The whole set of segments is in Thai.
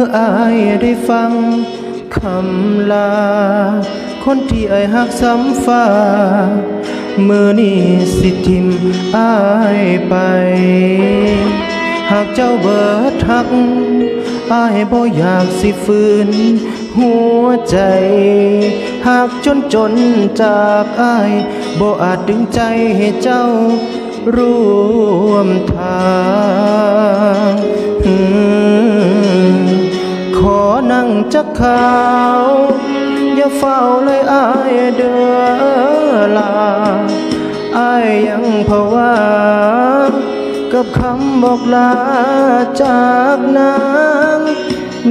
ยืนบ่ไหวเมื่ออายได้ฟังคำลา คนที่อายหักซ้ำฟ้า มือนี้สิทิมอายไป หากเจ้าเบิดทักอายบ่อยากสิฝืนหัวใจ หากจนจนจากอายบ่อาจดึงใจให้เจ้าร่วมทางอืมขอนั่ง จักขาว อย่าเฝ้าเลยอายเด้อลาอายยังภาวากับคำบอกลาจากนาง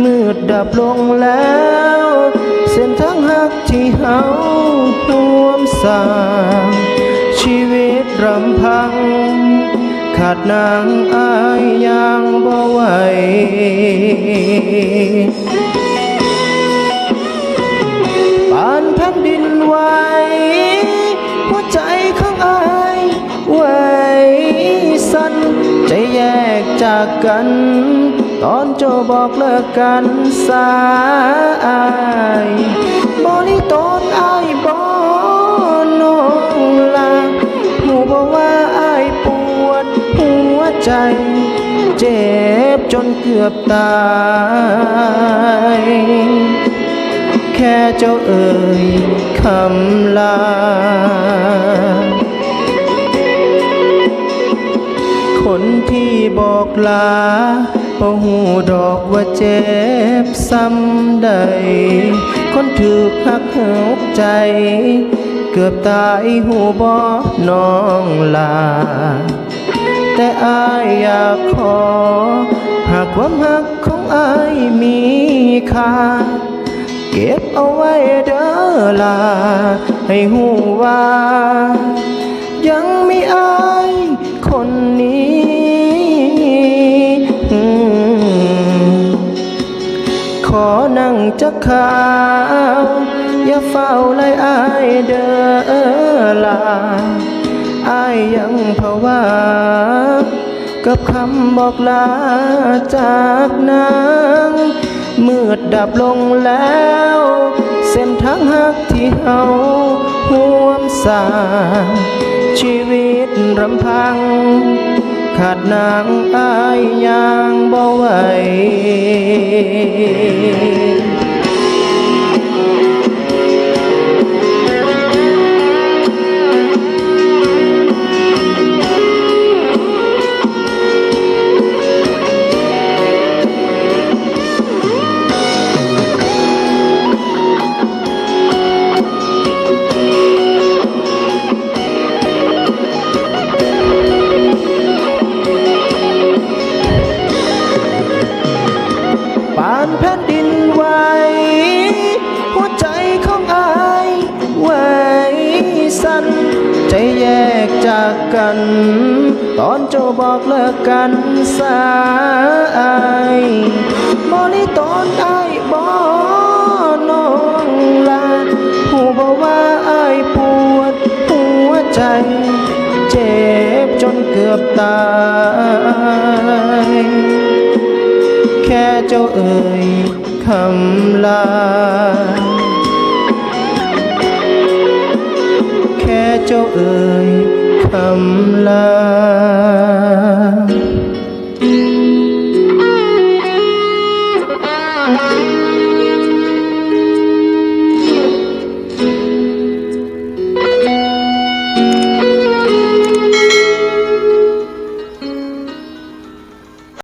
มืดดับลงแล้ว เส้นทางหักที่เฮาร่วมสร้างชีวิตรำพัง ขาดนางอายยังบ่ไหว ไหวหัวใจข้างอายไหวสั่นใจแยกจากกัน ตอนเจ้าบอกเลิกกันสายบริตอนอายบอนองลาหูบอกว่าอายปวดหัวใจเจ็บจนเกือบตาย ค่เจ้าเอ่ยคำลา คนที่บอกลาบ่หูดอกว่าเจ็บซ้ำใด คนถูกหักหักใจ เกือบตายหูบ่น้องลา แต่อายอยากขอ หากความหักของอายมีค่า ก็บเอาไว้เด้อลา ให้หูว่า ยังมีอายคนนี้ขอนั่งจักขาวอย่าเฝ้าไล่อายเด้อลาอายยังภาวากับคำบอกลาจากนาง มืดดับลงแล้ว เส้นทางหักที่เฮาห่วมสางชีวิตรำพัง ขาดนางอายยังบ่ไหว ใจแยกจากกัน ตอนเจ้าบอกเลิกกันสายบริตอนไอายบอน้องลาหูบอกว่าไอายปวดหัวใจ เจ็บจนเกือบตายแค่เจ้าเอ่ยคำลา แค่เจ้